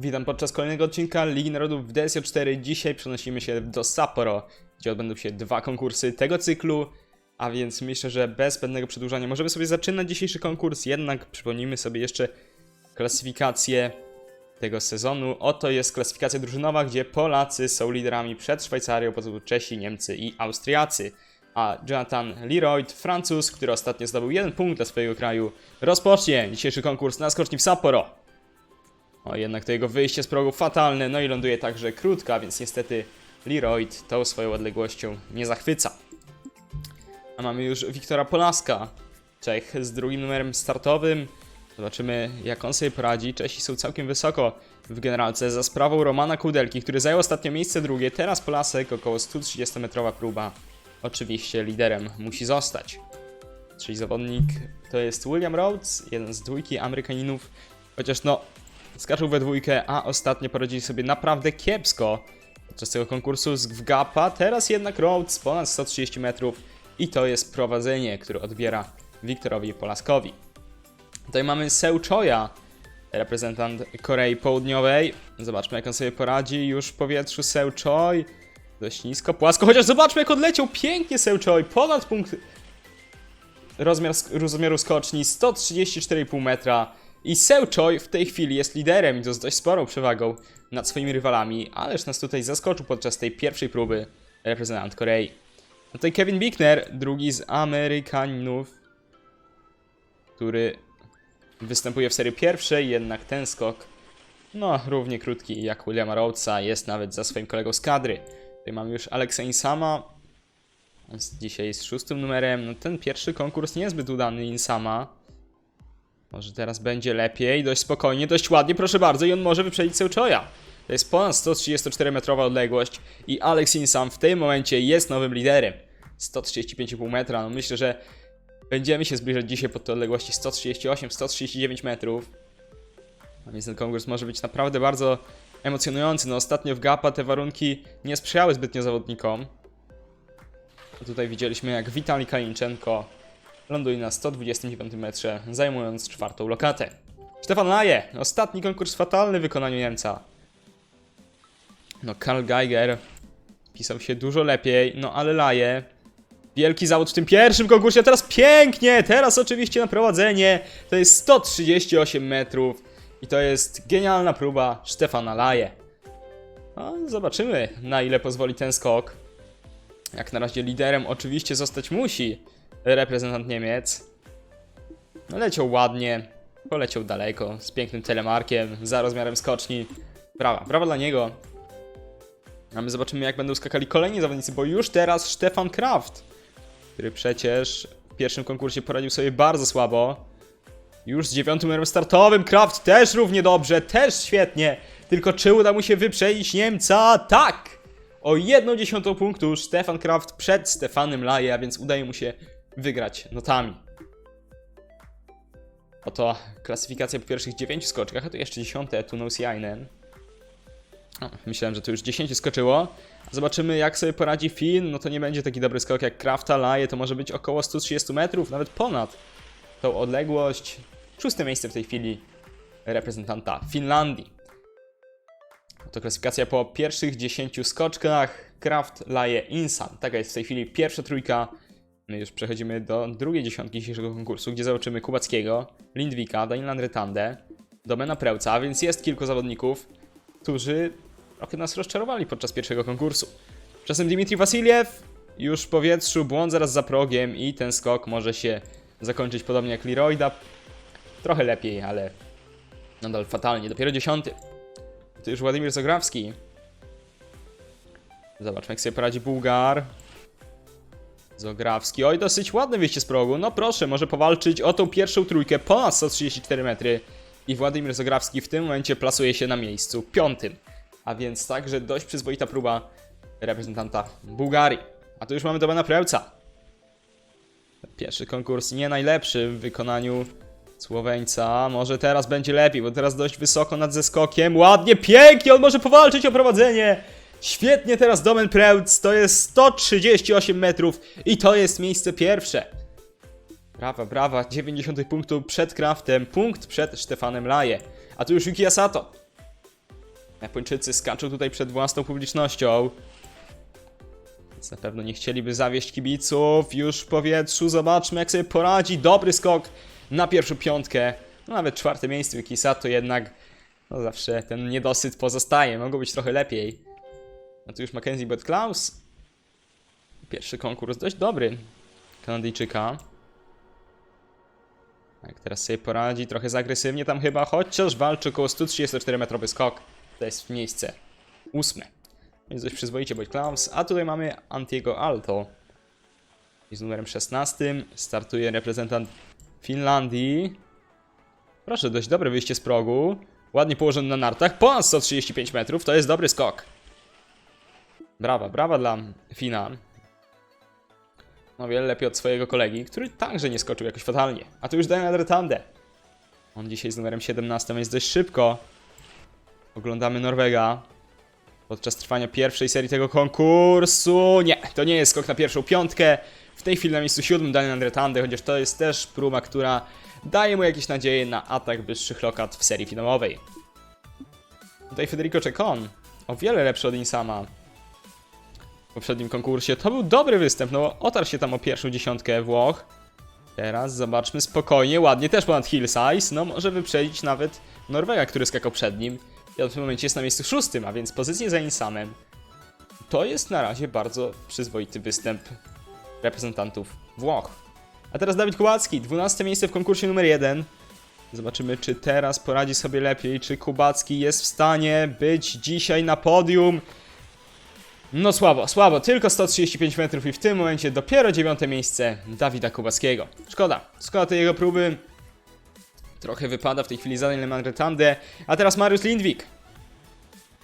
Witam podczas kolejnego odcinka Ligi Narodów w DSJ4. Dzisiaj przenosimy się do Sapporo, gdzie odbędą się dwa konkursy tego cyklu, a więc myślę, że bez zbędnego przedłużania możemy sobie zaczynać dzisiejszy konkurs, jednak przypomnijmy sobie jeszcze klasyfikację tego sezonu. Oto jest klasyfikacja drużynowa, gdzie Polacy są liderami przed Szwajcarią, potem Czesi, Niemcy i Austriacy. A Jonathan Leroyd, Francuz, który ostatnio zdobył jeden punkt dla swojego kraju, rozpocznie dzisiejszy konkurs na skoczni w Sapporo. O, jednak to jego wyjście z progu fatalne, no i ląduje także krótka, więc niestety Leroyd tą swoją odległością nie zachwyca. A mamy już Wiktora Polaska, Czech z drugim numerem startowym. Zobaczymy, jak on sobie poradzi. Czesi są całkiem wysoko w generalce za sprawą Romana Kudelki, który zajął ostatnio miejsce drugie. Teraz Polasek, około 130-metrowa próba. Oczywiście liderem musi zostać. Czyli zawodnik to jest William Rhodes, jeden z dwójki Amerykaninów. Chociaż no, skaczą we dwójkę, a ostatnio poradzili sobie naprawdę kiepsko podczas tego konkursu w Gapa. Teraz jednak Rhodes ponad 130 metrów i to jest prowadzenie, które odbiera Wiktorowi Polaskowi. Tutaj mamy Seu Choya, reprezentant Korei Południowej. Zobaczmy jak on sobie poradzi już w powietrzu Seu Choi. Dość nisko, płasko, chociaż zobaczmy jak odleciał pięknie Seu Choi, ponad punkt rozmiar, rozmiaru skoczni 134,5 metra. I Seu Choi w tej chwili jest liderem i to z dość sporą przewagą nad swoimi rywalami, ależ nas tutaj zaskoczył podczas tej pierwszej próby reprezentant Korei. No tutaj Kevin Bickner, drugi z Amerykanów, który występuje w serii pierwszej, jednak ten skok, no równie krótki jak Williama Rhodesa, jest nawet za swoim kolegą z kadry. Tutaj mamy już Alexa Insama, dzisiaj z szóstym numerem, no ten pierwszy konkurs niezbyt udany Insama. Może teraz będzie lepiej, dość spokojnie, dość ładnie, proszę bardzo, i on może wyprzedzić Seuchoya. To jest ponad 134-metrowa odległość i Alex Insam w tym momencie jest nowym liderem. 135,5 metra, no myślę, że będziemy się zbliżać dzisiaj pod te odległości 138-139 metrów. A więc ten konkurs może być naprawdę bardzo emocjonujący. No ostatnio w Gapa te warunki nie sprzyjały zbytnio zawodnikom. Tutaj widzieliśmy jak Witali Kalinczenko ląduje na 129 metrze, zajmując czwartą lokatę. Stefan Laje, ostatni konkurs fatalny w wykonaniu Niemca. No, Karl Geiger pisał się dużo lepiej, no ale Laje. Wielki zawód w tym pierwszym konkursie, teraz pięknie! Teraz oczywiście na prowadzenie. To jest 138 metrów i to jest genialna próba Stefana Laje. No, zobaczymy, na ile pozwoli ten skok. Jak na razie liderem oczywiście zostać musi reprezentant Niemiec. Leciał ładnie, poleciał daleko, z pięknym telemarkiem, za rozmiarem skoczni. Brawa, brawa dla niego. A my zobaczymy, jak będą skakali kolejni zawodnicy, bo już teraz Stefan Kraft, który przecież w pierwszym konkursie poradził sobie bardzo słabo. Już z dziewiątym numerem startowym Kraft też równie dobrze, też świetnie. Tylko czy uda mu się wyprzedzić Niemca? Tak! O jedną dziesiątą punktu Stefan Kraft przed Stefanem Laje, a więc udaje mu się wygrać notami. Oto klasyfikacja po pierwszych 9 skoczkach, a tu jeszcze dziesiąte Tunos Jainen. Myślałem, że to już 10 skoczyło. Zobaczymy jak sobie poradzi Finn, no to nie będzie taki dobry skok jak Krafta, Laje, to może być około 130 metrów, nawet ponad tą odległość. Szóste miejsce w tej chwili reprezentanta Finlandii. To klasyfikacja po pierwszych 10 skoczkach. Kraft, Laje, Insan. Taka jest w tej chwili pierwsza trójka. My już przechodzimy do drugiej dziesiątki dzisiejszego konkursu, gdzie zobaczymy Kubackiego, Lindwika, Daniela Rytandę, Domena Prełca, a więc jest kilku zawodników, którzy trochę nas rozczarowali podczas pierwszego konkursu. Czasem Dimitri Wasiliew już w powietrzu, błąd zaraz za progiem i ten skok może się zakończyć podobnie jak Leroyda. Trochę lepiej, ale nadal fatalnie. Dopiero dziesiąty. To już Władimir Zagrawski. Zobaczmy jak sobie poradzi Bułgar. Zograwski. Oj, dosyć ładne wyjście z progu. No proszę, może powalczyć o tą pierwszą trójkę ponad 134 metry. I Władimir Zograwski w tym momencie plasuje się na miejscu piątym. A więc także dość przyzwoita próba reprezentanta Bułgarii. A tu już mamy Domena Prełca. Pierwszy konkurs nie najlepszy w wykonaniu Słoweńca. Może teraz będzie lepiej, bo teraz dość wysoko nad zeskokiem. Ładnie, pięknie, on może powalczyć o prowadzenie. Świetnie teraz Domen Prełc, to jest 138 metrów i to jest miejsce pierwsze. Brawa, brawa, 90 punktów przed Kraftem, punkt przed Stefanem Laje. A tu już Yuki Asato. Japończycy skaczą tutaj przed własną publicznością. Więc na pewno nie chcieliby zawieść kibiców. Już w powietrzu zobaczmy jak sobie poradzi. Dobry skok na pierwszą piątkę. No, nawet czwarte miejsce Kisato jednak no zawsze ten niedosyt pozostaje. Mogło być trochę lepiej. A tu już Mackenzie Bot Klaus. Pierwszy konkurs dość dobry. Kanadyjczyka. Jak teraz sobie poradzi, trochę zagresywnie tam chyba, chociaż walczy około 134-metrowy skok. To jest miejsce ósme. Więc dość przyzwoicie Boyd Klaus. A tutaj mamy Antiego Alto. I z numerem 16 startuje reprezentant Finlandii. Proszę, dość dobre wyjście z progu. Ładnie położony na nartach. Ponad 135 metrów, to jest dobry skok. Brawa, brawa dla Fina. No wiele lepiej od swojego kolegi, który także nie skoczył jakoś fatalnie. A tu już Daniel Retande. On dzisiaj z numerem 17 jest dość szybko. Oglądamy Norwega. Podczas trwania pierwszej serii tego konkursu. Nie, to nie jest skok na pierwszą piątkę. W tej chwili na miejscu siódmym Daniel Retande, chociaż to jest też próba, która daje mu jakieś nadzieje na atak wyższych lokat w serii finałowej. Tutaj Federico Cecon, o wiele lepszy od Insama poprzednim konkursie. To był dobry występ, no otarł się tam o pierwszą dziesiątkę Włoch. Teraz zobaczmy spokojnie, ładnie, też ponad hill size, no może wyprzedzić nawet Norwega, który skakał przed nim. I w tym momencie jest na miejscu szóstym, a więc pozycję za Insamem. To jest na razie bardzo przyzwoity występ reprezentantów Włoch. A teraz Dawid Kubacki, 12 miejsce w konkursie numer 1. Zobaczymy, czy teraz poradzi sobie lepiej, czy Kubacki jest w stanie być dzisiaj na podium. No słabo, słabo, tylko 135 metrów i w tym momencie dopiero dziewiąte miejsce Dawida Kubackiego. Szkoda, szkoda tej jego próby. Trochę wypada w tej chwili za Danielem Andretande. A teraz Mariusz Lindwik.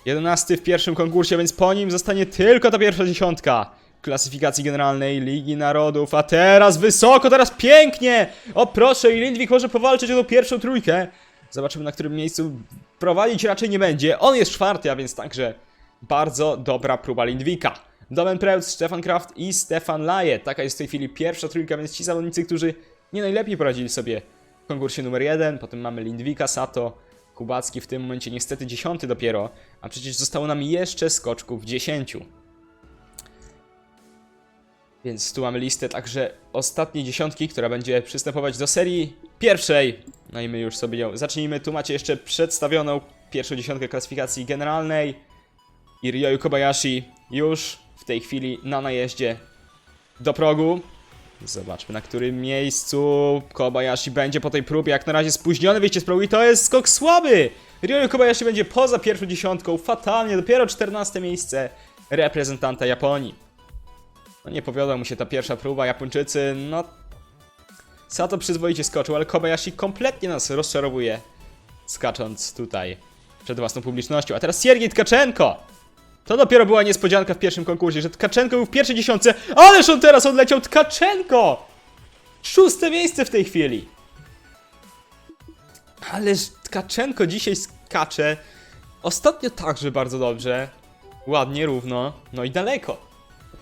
11 w pierwszym konkursie, więc po nim zostanie tylko ta pierwsza dziesiątka klasyfikacji generalnej Ligi Narodów. A teraz wysoko, teraz pięknie! O proszę, i Lindwik może powalczyć o tą pierwszą trójkę. Zobaczymy na którym miejscu prowadzić raczej nie będzie. On jest czwarty, a więc także bardzo dobra próba Lindwika. Domen Preutz, Stefan Kraft i Stefan Laje. Taka jest w tej chwili pierwsza trójka, więc ci zawodnicy, którzy nie najlepiej poradzili sobie w konkursie numer jeden. Potem mamy Lindwika, Sato, Kubacki w tym momencie niestety dziesiąty dopiero, a przecież zostało nam jeszcze skoczków dziesięciu. Więc tu mamy listę także ostatniej dziesiątki, która będzie przystępować do serii pierwszej. No i my już sobie ją zacznijmy. Tu macie jeszcze przedstawioną pierwszą dziesiątkę klasyfikacji generalnej. I Ryoyu Kobayashi już w tej chwili na najeździe do progu. Zobaczmy na którym miejscu Kobayashi będzie po tej próbie. Jak na razie spóźnione wyjście z progu i to jest skok słaby! Ryoyu Kobayashi będzie poza pierwszą dziesiątką, fatalnie, dopiero 14 miejsce reprezentanta Japonii. No nie powiodła mu się ta pierwsza próba, Japończycy, no... Sato przyzwoicie skoczył, ale Kobayashi kompletnie nas rozczarowuje, skacząc tutaj przed własną publicznością. A teraz Siergiej Tkaczenko! To dopiero była niespodzianka w pierwszym konkursie, że Tkaczenko był w pierwszej dziesiątce, ależ on teraz odleciał Tkaczenko! Szóste miejsce w tej chwili! Ależ Tkaczenko dzisiaj skacze. Ostatnio także bardzo dobrze. Ładnie, równo, no i daleko.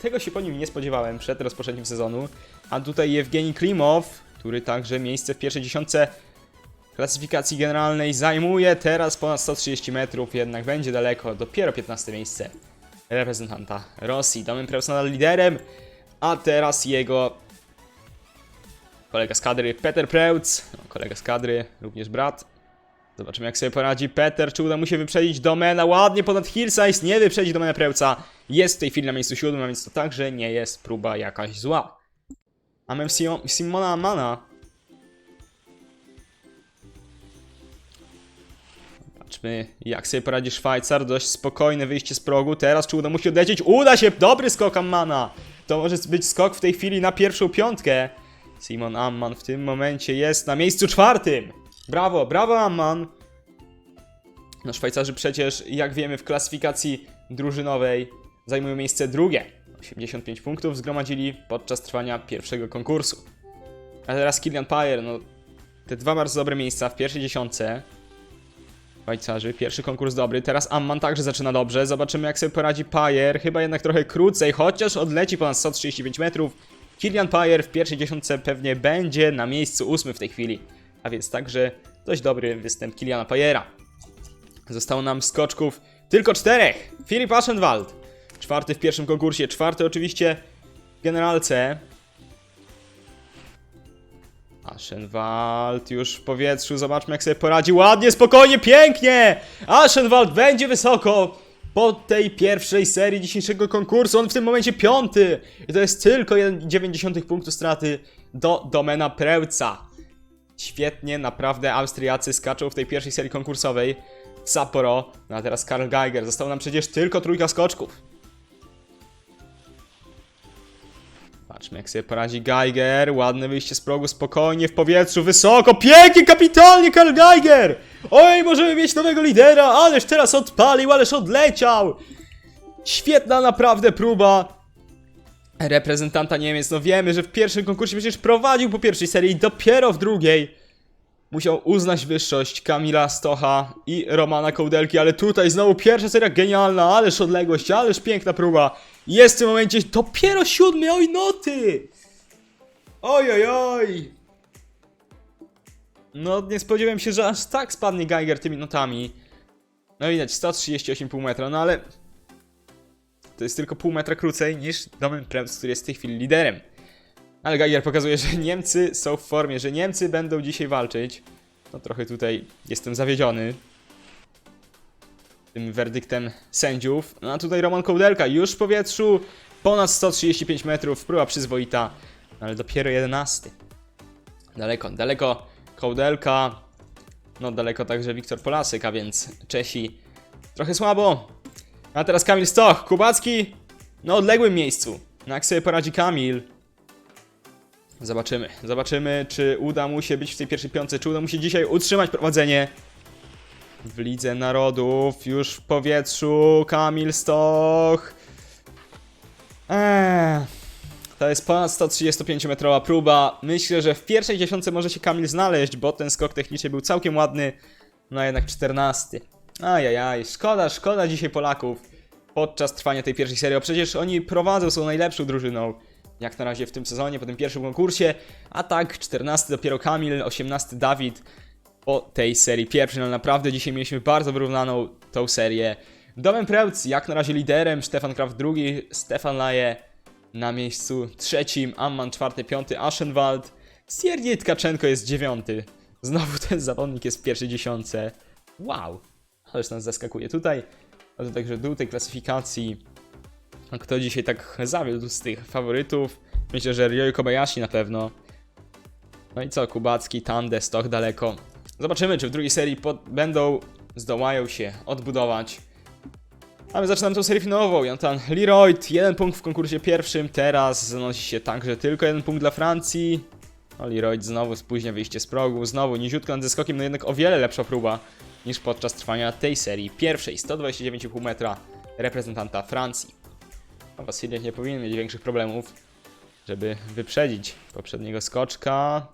Tego się po nim nie spodziewałem przed rozpoczęciem sezonu. A tutaj Jewgeni Klimow, który także miejsce w pierwszej dziesiątce klasyfikacji generalnej zajmuje teraz ponad 130 metrów, jednak będzie daleko, dopiero 15 miejsce reprezentanta Rosji. Domen Preus nadal liderem, a teraz jego kolega z kadry Peter Preutz, no, kolega z kadry, również brat. Zobaczymy jak sobie poradzi Peter, czy uda mu się wyprzedzić Domena, ładnie ponad Hillsize, nie wyprzedzi Domena Preutza. Jest w tej chwili na miejscu siódmym, a więc to także nie jest próba jakaś zła. Mamy Sio- Simona Amana, Zobaczmy, jak sobie poradzi Szwajcar. Dość spokojne wyjście z progu. Teraz czy uda mu się odlecieć? Uda się! Dobry skok Ammana! To może być skok w tej chwili na pierwszą piątkę. Simon Amman w tym momencie jest na miejscu czwartym. Brawo, brawo Amman! No Szwajcarzy przecież, jak wiemy, w klasyfikacji drużynowej zajmują miejsce drugie. 85 punktów zgromadzili podczas trwania pierwszego konkursu. A teraz Kilian Payer, no te dwa bardzo dobre miejsca w pierwszej dziesiątce. Szwajcarzy. Pierwszy konkurs dobry. Teraz Amman także zaczyna dobrze. Zobaczymy, jak sobie poradzi Payer. Chyba jednak trochę krócej, chociaż odleci ponad 135 metrów. Kilian Payer w pierwszej dziesiątce pewnie będzie na miejscu ósmym w tej chwili. A więc także dość dobry występ Kiliana Payera. Zostało nam skoczków Tylko czterech. Filip Aschenwald. Czwarty w pierwszym konkursie, czwarty oczywiście w generalce. Aschenwald już w powietrzu, zobaczmy jak sobie poradzi. Ładnie, spokojnie, pięknie! Aschenwald będzie wysoko po tej pierwszej serii dzisiejszego konkursu. On w tym momencie piąty. I to jest tylko 1,9 punktu straty do domena Prełca. Świetnie, naprawdę Austriacy skaczą w tej pierwszej serii konkursowej. Sapporo, no a teraz Karl Geiger. Zostało nam przecież tylko trójka skoczków. Patrzmy jak sobie poradzi Geiger. Ładne wyjście z progu, spokojnie w powietrzu, wysoko, pięknie, kapitalnie Karl Geiger! Oj, możemy mieć nowego lidera, ależ teraz odpalił, ależ odleciał! Świetna naprawdę próba reprezentanta Niemiec. No wiemy, że w pierwszym konkursie przecież prowadził po pierwszej serii dopiero w drugiej musiał uznać wyższość Kamila Stocha i Romana Kołdelki, ale tutaj znowu pierwsza seria genialna, ależ odległość, ależ piękna próba. Jest w tym momencie dopiero siódmy, oj noty! Oj, oj, oj! No nie spodziewałem się, że aż tak spadnie Geiger tymi notami. No widać, 138,5 metra, no ale... To jest tylko pół metra krócej niż Domen Prems, który jest w tej chwili liderem. Ale Geiger pokazuje, że Niemcy są w formie, że Niemcy będą dzisiaj walczyć. No trochę tutaj jestem zawiedziony tym werdyktem sędziów. No a tutaj Roman Kołdelka już w powietrzu, ponad 135 metrów, próba przyzwoita, no ale dopiero 11. Daleko, daleko Kołdelka, no daleko także Wiktor Polasek, a więc Czesi trochę słabo. A teraz Kamil Stoch, Kubacki na odległym miejscu. No jak sobie poradzi Kamil? Zobaczymy, zobaczymy czy uda mu się być w tej pierwszej piątce, czy uda mu się dzisiaj utrzymać prowadzenie w Lidze Narodów, już w powietrzu, Kamil Stoch. Eee, to jest ponad 135-metrowa próba. Myślę, że w pierwszej dziesiątce może się Kamil znaleźć, bo ten skok techniczny był całkiem ładny. No jednak 14. Ajajaj, szkoda, szkoda dzisiaj Polaków podczas trwania tej pierwszej serii. Przecież oni prowadzą, są najlepszą drużyną. Jak na razie w tym sezonie, po tym pierwszym konkursie. A tak, 14 dopiero Kamil, 18 Dawid po tej serii pierwszej. No naprawdę dzisiaj mieliśmy bardzo wyrównaną tą serię. Domen Prełc jak na razie liderem, Stefan Kraft drugi, Stefan Laje na miejscu trzecim, Amman czwarty, piąty, Aschenwald, Siergiej Tkaczenko jest dziewiąty. Znowu ten zawodnik jest w pierwszej dziesiątce. Wow, ależ nas zaskakuje tutaj. A to także dół tej klasyfikacji. Kto dzisiaj tak zawiódł z tych faworytów? Myślę, że Ryoyu Kobayashi na pewno. No i co, Kubacki, Tande, Stoch daleko. Zobaczymy, czy w drugiej serii będą, zdołają się odbudować. A my zaczynamy tą serię finałową. Jonathan Leroyd, jeden punkt w konkursie pierwszym, teraz zanosi się także tylko jeden punkt dla Francji. No Leroyd znowu spóźnia wyjście z progu, znowu niziutko nad zeskokiem, no jednak o wiele lepsza próba niż podczas trwania tej serii pierwszej. 129,5 metra reprezentanta Francji. No, Wasiliew nie powinien mieć większych problemów, żeby wyprzedzić poprzedniego skoczka.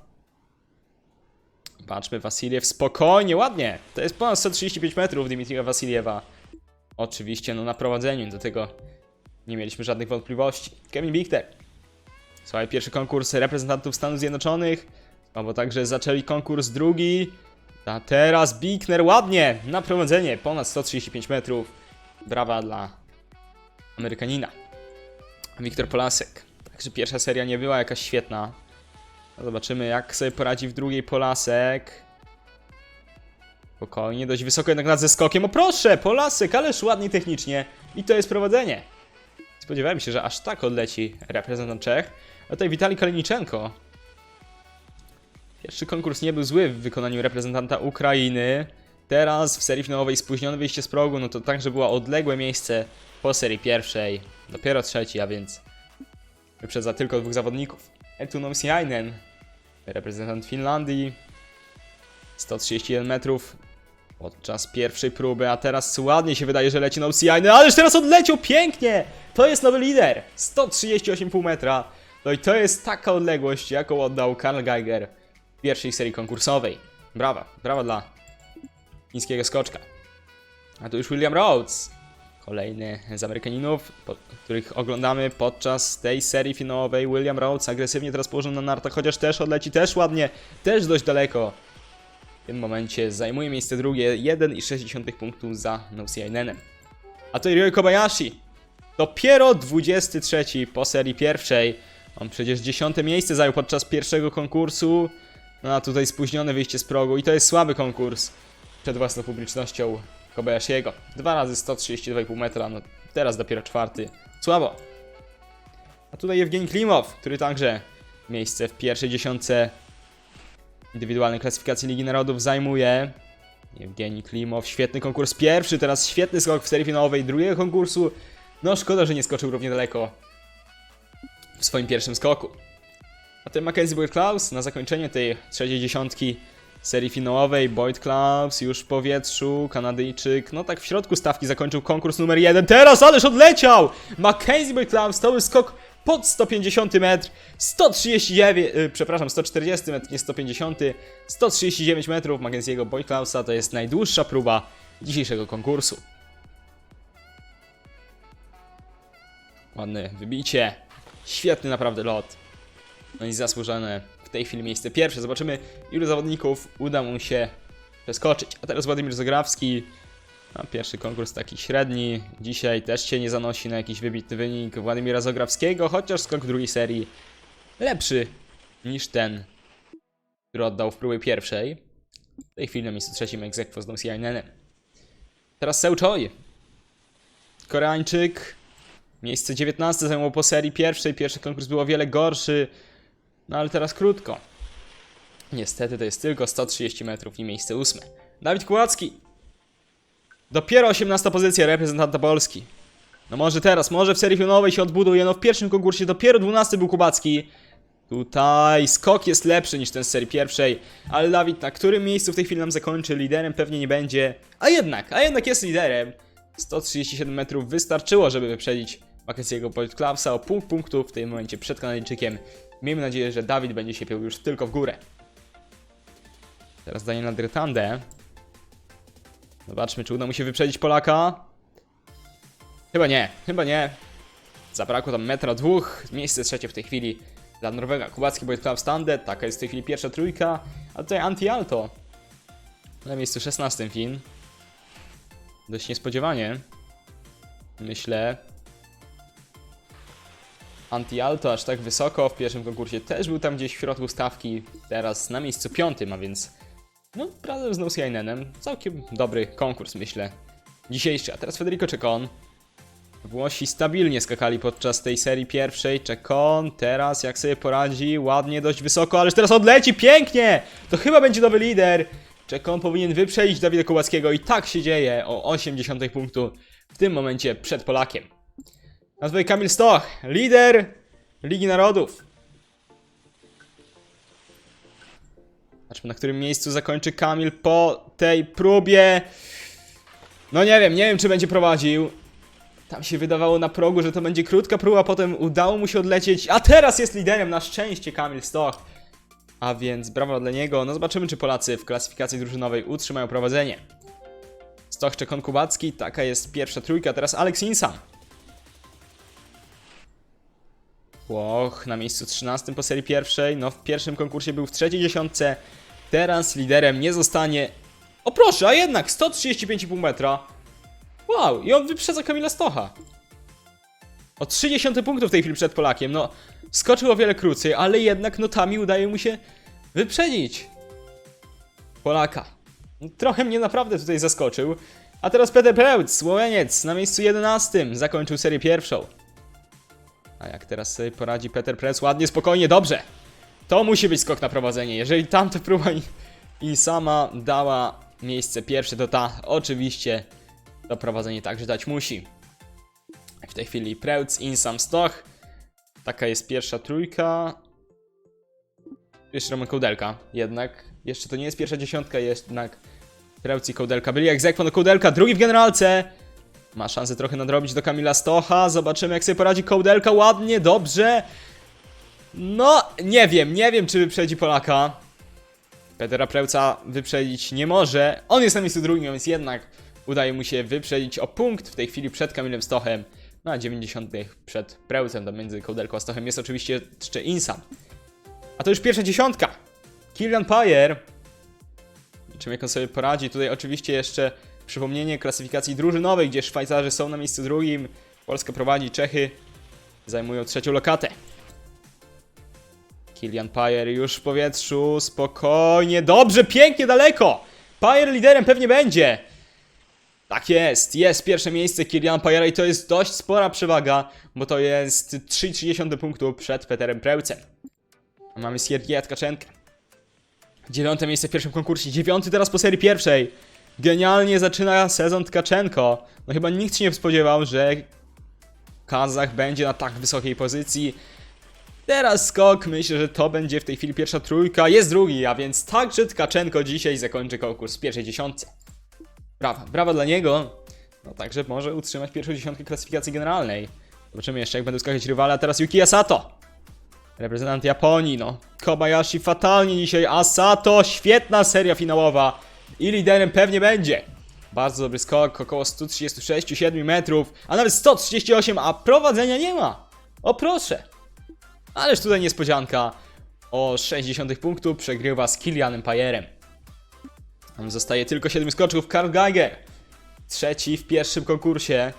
Patrzmy, Wasiliew spokojnie, ładnie. To jest ponad 135 metrów Dimitrija Wasiliewa. Oczywiście, no na prowadzeniu, do tego nie mieliśmy żadnych wątpliwości. Kevin Bichter. Słuchaj, pierwszy konkurs reprezentantów Stanów Zjednoczonych. Albo także zaczęli konkurs drugi. A teraz Bickner ładnie na prowadzenie, ponad 135 metrów. Brawa dla Amerykanina. Wiktor Polasek. Także pierwsza seria nie była jakaś świetna. Zobaczymy, jak sobie poradzi w drugiej Polasek. Spokojnie, dość wysoko jednak nad. O proszę, Polasek, ależ ładnie technicznie. I to jest prowadzenie. Spodziewałem się, że aż tak odleci reprezentant Czech. A tutaj Witali Kaliniczenko. Pierwszy konkurs nie był zły w wykonaniu reprezentanta Ukrainy. Teraz w serii finałowej spóźnione wyjście z progu, no to także było odległe miejsce po serii pierwszej. Dopiero trzeci, a więc wyprzedza tylko dwóch zawodników. Etu Nomsiainen, reprezentant Finlandii. 131 metrów podczas pierwszej próby, a teraz ładnie się wydaje, że leci Nomsiainen, ależ teraz odleciał pięknie! To jest nowy lider! 138,5 metra. No i to jest taka odległość, jaką oddał Karl Geiger w pierwszej serii konkursowej. Brawa, brawa dla chińskiego skoczka. A tu już William Rhodes. Kolejny z Amerykaninów, po, których oglądamy podczas tej serii finałowej. William Rhodes agresywnie teraz położony na nartach, chociaż też odleci też ładnie, też dość daleko. W tym momencie zajmuje miejsce drugie, 1,6 punktu za Nousiainenem. A to Ryo Kobayashi. Dopiero 23 po serii pierwszej. On przecież 10 miejsce zajął podczas pierwszego konkursu. No a tutaj spóźnione wyjście z progu i to jest słaby konkurs przed własną publicznością Kobayashiego. Dwa razy 132,5 metra, no teraz dopiero czwarty. Słabo. A tutaj Jewgeni Klimow, który także miejsce w pierwszej dziesiątce indywidualnej klasyfikacji Ligi Narodów zajmuje. Jewgeni Klimow, świetny konkurs pierwszy, teraz świetny skok w serii finałowej drugiego konkursu. No szkoda, że nie skoczył równie daleko w swoim pierwszym skoku. A ten Mackenzie Boyd Klaus na zakończenie tej trzeciej dziesiątki serii finałowej. Boyd Klaus już w powietrzu, Kanadyjczyk. No tak w środku stawki zakończył konkurs numer jeden. Teraz ależ odleciał! Mackenzie Boyd Klaus, to był skok pod 150 metr, 139, yy, przepraszam, 140 metr, nie 150, 139 metrów Mackenzie'ego Boyd Klausa to jest najdłuższa próba dzisiejszego konkursu. Ładne wybicie, świetny naprawdę lot. No i zasłużone w tej chwili miejsce pierwsze. Zobaczymy, ilu zawodników uda mu się przeskoczyć. A teraz Władimir Zagrawski. Pierwszy konkurs taki średni. Dzisiaj też się nie zanosi na jakiś wybitny wynik Władimira Zagrawskiego, chociaż skok w drugiej serii lepszy niż ten, który oddał w próbie pierwszej. W tej chwili na miejscu trzecim egzekwo z Nosianenem. Teraz Seu Choi. Koreańczyk. Miejsce 19 zajmował po serii pierwszej. Pierwszy konkurs był o wiele gorszy. No ale teraz krótko. Niestety to jest tylko 130 metrów i miejsce ósme. Dawid Kułacki. Dopiero 18 pozycja reprezentanta Polski. No może teraz, może w serii finałowej się odbuduje. No w pierwszym konkursie dopiero 12 był Kubacki. Tutaj skok jest lepszy niż ten z serii pierwszej, ale Dawid na którym miejscu w tej chwili nam zakończy? Liderem pewnie nie będzie. A jednak, a jednak jest liderem. 137 metrów wystarczyło, żeby wyprzedzić Mackenzie'ego Boyd Klausa o punkt punktów w tym momencie przed Kanadyjczykiem. Miejmy nadzieję, że Dawid będzie się piął już tylko w górę. Teraz Daniela Drytande. Zobaczmy, czy uda mu się wyprzedzić Polaka. Chyba nie, chyba nie. Zabrakło tam metra dwóch. Miejsce trzecie w tej chwili dla Norwega. Kubacki Klaus Tande. Taka jest w tej chwili pierwsza trójka. A tutaj Anti-Alto. Na miejscu 16 Fin. Dość niespodziewanie. Myślę. Anti-Alto aż tak wysoko w pierwszym konkursie też był tam gdzieś w środku stawki. Teraz na miejscu piątym, a więc no, razem z Nosianenem całkiem dobry konkurs, myślę. Dzisiejszy, a teraz Federico Czekon. Włosi stabilnie skakali podczas tej serii pierwszej. Czekon teraz jak sobie poradzi, ładnie, dość wysoko, ależ teraz odleci, pięknie! To chyba będzie nowy lider. Czekon powinien wyprzedzić Dawida Kołackiego i tak się dzieje o 80 punktu w tym momencie przed Polakiem. Tutaj Kamil Stoch, lider Ligi Narodów. Zobaczmy na którym miejscu zakończy Kamil po tej próbie. No nie wiem, nie wiem czy będzie prowadził. Tam się wydawało na progu, że to będzie krótka próba, potem udało mu się odlecieć, a teraz jest liderem, na szczęście Kamil Stoch. A więc brawo dla niego. No zobaczymy, czy Polacy w klasyfikacji drużynowej utrzymają prowadzenie. Stoch Czekon Kubacki, taka jest pierwsza trójka, teraz Alex. Włoch na miejscu 13 po serii pierwszej, no w pierwszym konkursie był w trzeciej dziesiątce, teraz liderem nie zostanie. O proszę, a jednak 135,5 metra. Wow, i on wyprzedza Kamila Stocha. O 30 punktów w tej chwili przed Polakiem, no skoczył o wiele krócej, ale jednak notami udaje mu się wyprzedzić Polaka. Trochę mnie naprawdę tutaj zaskoczył. A teraz Peter Preutz, Słoweniec, na miejscu 11 zakończył serię pierwszą. A jak teraz sobie poradzi Peter Press? Ładnie, spokojnie, dobrze. To musi być skok na prowadzenie. Jeżeli tamta próba i, i sama dała miejsce pierwsze, to ta oczywiście to prowadzenie także dać musi. W tej chwili Preutz, Insam, Stoch. Taka jest pierwsza trójka. Jeszcze mamy Kołdelka, jednak. Jeszcze to nie jest pierwsza dziesiątka, jednak Preutz i Kołdelka byli jak Zekwo, no Kołdelka, drugi w generalce. Ma szansę trochę nadrobić do Kamila Stocha. Zobaczymy, jak sobie poradzi Kołdelka. Ładnie, dobrze. No, nie wiem, nie wiem, czy wyprzedzi Polaka. Petera Preuca wyprzedzić nie może. On jest na miejscu drugim, więc jednak udaje mu się wyprzedzić o punkt w tej chwili przed Kamilem Stochem. No a 90 przed Preucem, to między Kołdelką a Stochem jest oczywiście jeszcze Insam. A to już pierwsza dziesiątka. Kilian Pajer. Czym jak on sobie poradzi? Tutaj oczywiście jeszcze przypomnienie klasyfikacji drużynowej, gdzie Szwajcarzy są na miejscu drugim, Polska prowadzi, Czechy zajmują trzecią lokatę. Kilian Pajer już w powietrzu, spokojnie, dobrze, pięknie, daleko! Pajer liderem pewnie będzie. Tak jest, jest pierwsze miejsce Kilian Pajera i to jest dość spora przewaga, bo to jest 3,3 punktu przed Peterem Prełcem. A mamy Siergieja Tkaczenkę. Dziewiąte miejsce w pierwszym konkursie, dziewiąty teraz po serii pierwszej. Genialnie zaczyna sezon Tkaczenko. No chyba nikt się nie spodziewał, że Kazach będzie na tak wysokiej pozycji. Teraz skok, myślę, że to będzie w tej chwili pierwsza trójka, jest drugi, a więc także Tkaczenko dzisiaj zakończy konkurs w pierwszej dziesiątce. Brawa, brawa dla niego. No także może utrzymać pierwszą dziesiątkę klasyfikacji generalnej. Zobaczymy jeszcze jak będą skakać rywale, a teraz Yuki Asato. Reprezentant Japonii, no. Kobayashi fatalnie dzisiaj, Asato, świetna seria finałowa. I liderem pewnie będzie. Bardzo dobry skok, około 136-7 metrów, a nawet 138, a prowadzenia nie ma. O proszę. Ależ tutaj niespodzianka. O 60 punktów przegrywa z Kilianem Pajerem. Tam zostaje tylko 7 skoczków. Karl Geiger. Trzeci w pierwszym konkursie.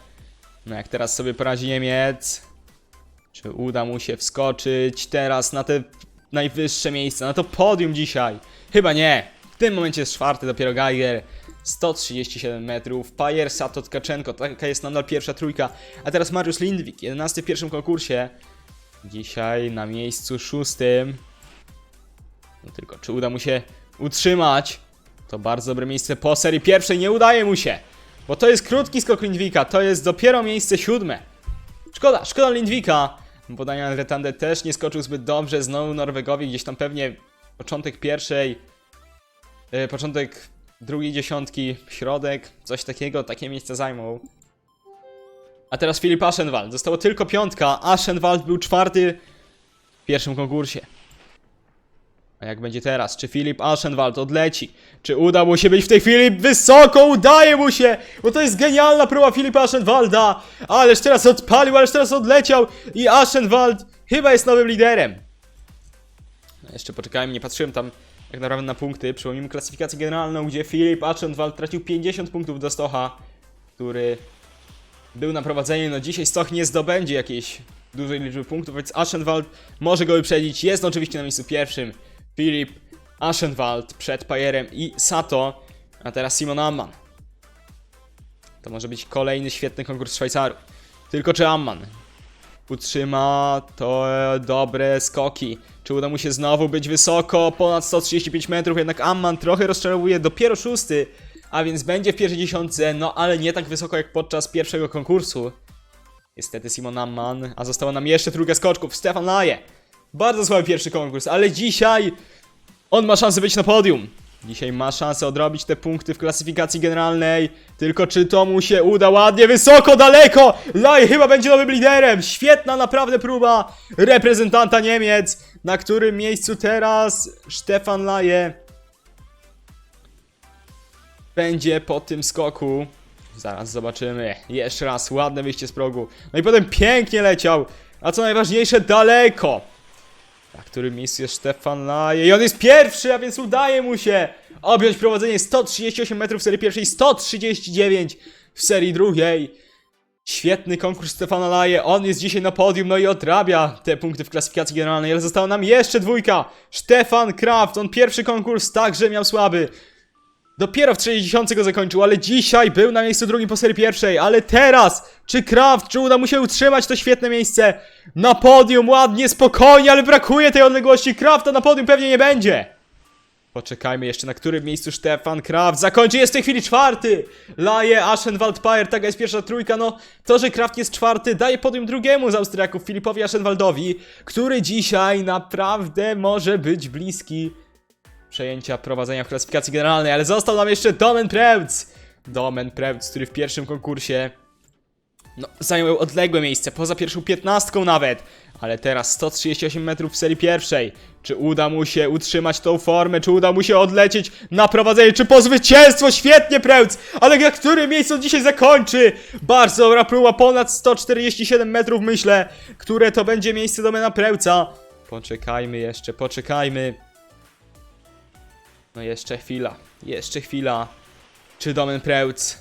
No jak teraz sobie poradzi Niemiec. Czy uda mu się wskoczyć teraz na te najwyższe miejsca, na to podium dzisiaj? Chyba nie. Tym momencie jest czwarty dopiero Geiger. 137 metrów. Pajer, Sato, Tkaczenko. Taka jest nadal pierwsza trójka. A teraz Mariusz Lindwik. 11 w pierwszym konkursie. Dzisiaj na miejscu szóstym. No tylko, czy uda mu się utrzymać? To bardzo dobre miejsce po serii pierwszej. Nie udaje mu się. Bo to jest krótki skok Lindwika. To jest dopiero miejsce siódme. Szkoda, szkoda Lindwika. Bo Daniel Retande też nie skoczył zbyt dobrze. Znowu Norwegowi gdzieś tam pewnie początek pierwszej. E, początek drugiej dziesiątki, środek, coś takiego, takie miejsce zajmą. A teraz Filip Aschenwald. Zostało tylko piątka. Aschenwald był czwarty w pierwszym konkursie. A jak będzie teraz? Czy Filip Aschenwald odleci? Czy uda mu się być w tej chwili wysoko? Udaje mu się! Bo to jest genialna próba Filipa Aschenwalda! Ależ teraz odpalił, ależ teraz odleciał i Aschenwald chyba jest nowym liderem. No jeszcze poczekajmy, nie patrzyłem tam jak naprawdę na punkty. Przypomnijmy klasyfikację generalną, gdzie Filip Aschenwald tracił 50 punktów do Stocha, który był na prowadzeniu. No dzisiaj Stoch nie zdobędzie jakiejś dużej liczby punktów, więc Aschenwald może go wyprzedzić. Jest oczywiście na miejscu pierwszym. Filip Aschenwald przed Pajerem i Sato, a teraz Simon Amman. To może być kolejny świetny konkurs Szwajcarów. Tylko czy Amman utrzyma to dobre skoki? Czy uda mu się znowu być wysoko, ponad 135 metrów? Jednak Amman trochę rozczarowuje, dopiero szósty, a więc będzie w pierwszej dziesiątce, no ale nie tak wysoko jak podczas pierwszego konkursu. Niestety Simon Amman, a została nam jeszcze trójka skoczków, Stefan Laje. Bardzo słaby pierwszy konkurs, ale dzisiaj on ma szansę być na podium. Dzisiaj ma szansę odrobić te punkty w klasyfikacji generalnej. Tylko czy to mu się uda ładnie, wysoko, daleko? Laj chyba będzie nowym liderem. Świetna naprawdę próba reprezentanta Niemiec. Na którym miejscu teraz Stefan Laje będzie po tym skoku. Zaraz zobaczymy. Jeszcze raz ładne wyjście z progu. No i potem pięknie leciał. A co najważniejsze, daleko. Na którym miejscu jest Stefan Laje i on jest pierwszy, a więc udaje mu się objąć prowadzenie 138 metrów w serii pierwszej, 139 w serii drugiej. Świetny konkurs Stefana Laje, on jest dzisiaj na podium, no i odrabia te punkty w klasyfikacji generalnej, ale została nam jeszcze dwójka. Stefan Kraft, on pierwszy konkurs także miał słaby. Dopiero w 60 go zakończył, ale dzisiaj był na miejscu drugim po serii pierwszej, ale teraz, czy Kraft, czy uda mu się utrzymać to świetne miejsce na podium, ładnie, spokojnie, ale brakuje tej odległości, Krafta na podium pewnie nie będzie. Poczekajmy jeszcze, na którym miejscu Stefan Kraft zakończy, jest w tej chwili czwarty. Laje, Aschenwald, Pajer, taka jest pierwsza trójka, no to, że Kraft jest czwarty, daje podium drugiemu z Austriaków, Filipowi Aschenwaldowi, który dzisiaj naprawdę może być bliski przejęcia prowadzenia w klasyfikacji generalnej, ale został nam jeszcze Domen Preutz. Domen Preutz, który w pierwszym konkursie no, zajął odległe miejsce, poza pierwszą piętnastką nawet. Ale teraz 138 metrów w serii pierwszej. Czy uda mu się utrzymać tą formę? Czy uda mu się odlecieć na prowadzenie? Czy po zwycięstwo? Świetnie, Preutz! Ale na którym miejscu dzisiaj zakończy? Bardzo dobra próba, ponad 147 metrów myślę, które to będzie miejsce domena Preutza. Poczekajmy jeszcze, poczekajmy. No jeszcze chwila, jeszcze chwila. czy Domen Preutz,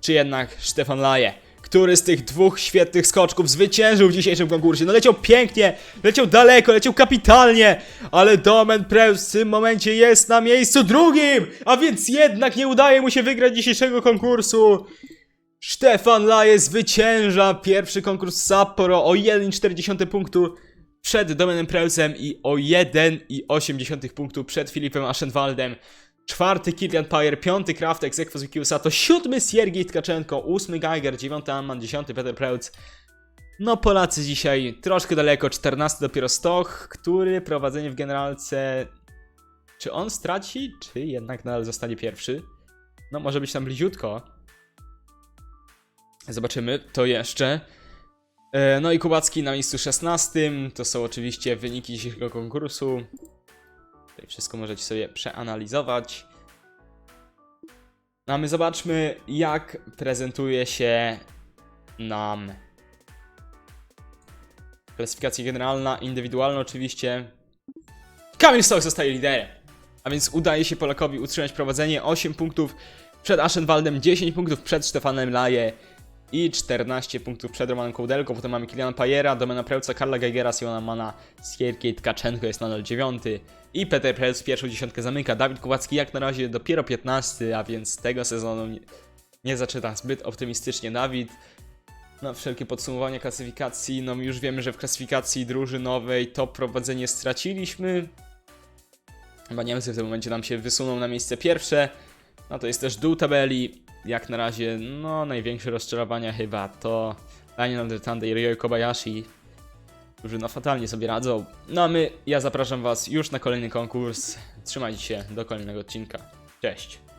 czy jednak Stefan Laje. Który z tych dwóch świetnych skoczków zwyciężył w dzisiejszym konkursie? No leciał pięknie, leciał daleko, leciał kapitalnie, ale Domen Preutz w tym momencie jest na miejscu drugim, a więc jednak nie udaje mu się wygrać dzisiejszego konkursu. Stefan Laje zwycięża pierwszy konkurs Sapporo o 1,4 punktu przed Domenem Preutzem i o 1,8 punktu przed Filipem Aschenwaldem. Czwarty Kilian Pajer, piąty Kraftek z Ekwos Sato, siódmy Siergiej Tkaczenko, ósmy Geiger, dziewiąty Amman, dziesiąty Peter Preutz. No Polacy dzisiaj troszkę daleko, 14 dopiero Stoch, który prowadzenie w generalce... Czy on straci, czy jednak nadal zostanie pierwszy? No może być tam bliziutko. Zobaczymy to jeszcze. E, No i Kubacki na miejscu 16. To są oczywiście wyniki dzisiejszego konkursu. Tutaj wszystko możecie sobie przeanalizować. No a my zobaczmy, jak prezentuje się nam klasyfikacja generalna, indywidualna oczywiście. Kamil Stoch zostaje liderem. A więc udaje się Polakowi utrzymać prowadzenie 8 punktów przed Aschenwaldem, 10 punktów przed Stefanem Laje i 14 punktów przed Romanem Kołdelką. Potem mamy Kiliana Pajera, Domena Preutza, Karla Geigera, Simona Mana, Sierkiej Tkaczenko jest nadal 9 i Peter Preutz pierwszą dziesiątkę zamyka. Dawid Kowacki jak na razie dopiero 15, a więc tego sezonu nie, nie zaczyna zbyt optymistycznie Dawid. No, wszelkie podsumowanie klasyfikacji, no już wiemy, że w klasyfikacji drużynowej to prowadzenie straciliśmy. Chyba Niemcy w tym momencie nam się wysuną na miejsce pierwsze. No to jest też dół tabeli. Jak na razie, no największe rozczarowania chyba to Daniel Andertande i Ryo Kobayashi, którzy no fatalnie sobie radzą. No a my, ja zapraszam was już na kolejny konkurs. Trzymajcie się do kolejnego odcinka. Cześć!